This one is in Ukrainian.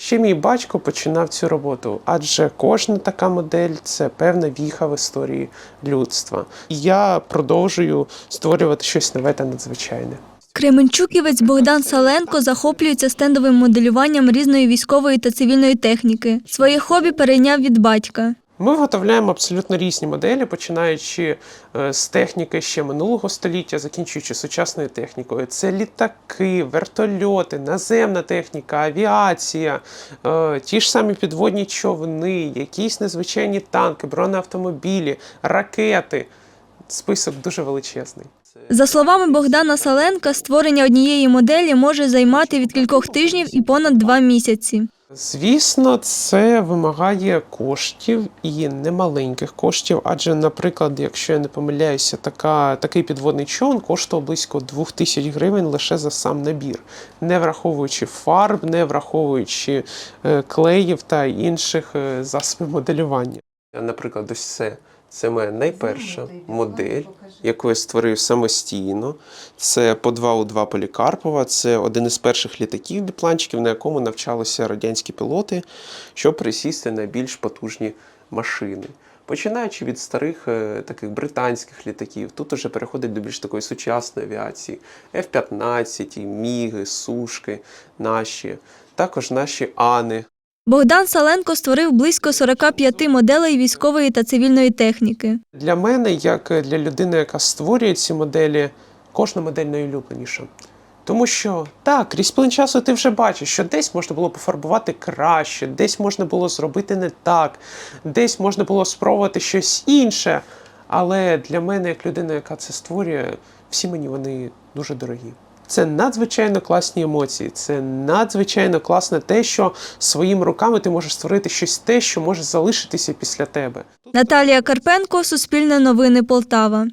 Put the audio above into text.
Ще мій батько починав цю роботу, адже кожна така модель це певна віха в історії людства. І я продовжую створювати щось нове та надзвичайне. Кременчуківець Богдан Саленко захоплюється стендовим моделюванням різної військової та цивільної техніки. Своє хобі перейняв від батька. Ми виготовляємо абсолютно різні моделі, починаючи е, з техніки ще минулого століття, закінчуючи сучасною технікою. Це літаки, вертольоти, наземна техніка, авіація, е, ті ж самі підводні човни, якісь незвичайні танки, бронеавтомобілі, ракети. Список дуже величезний. За словами Богдана Саленка, створення однієї моделі може займати від кількох тижнів і понад два місяці. Звісно, це вимагає коштів і немаленьких коштів. Адже, наприклад, якщо я не помиляюся, така, такий підводний човен коштував близько 2000 гривень лише за сам набір, не враховуючи фарб, не враховуючи е, клеїв та інших е, засобів моделювання. Наприклад, ось це. Це моя найперша модель, яку я створив самостійно. Це по 2 у 2 Полікарпова. Це один із перших літаків біпланчиків, на якому навчалися радянські пілоти, щоб присісти на більш потужні машини. Починаючи від старих е, таких британських літаків, тут уже переходить до більш такої сучасної авіації: F-15, Міги, Сушки, наші, також наші Ани. Богдан Саленко створив близько 45 моделей військової та цивільної техніки. Для мене, як для людини, яка створює ці моделі, кожна модель найулюбленіша. Тому що так, крізь плин часу ти вже бачиш, що десь можна було пофарбувати краще, десь можна було зробити не так, десь можна було спробувати щось інше. Але для мене, як людина, яка це створює, всі мені вони дуже дорогі. Це надзвичайно класні емоції, це надзвичайно класне те, що своїми руками ти можеш створити щось те, що може залишитися після тебе. Наталія Карпенко, Суспільне новини Полтава.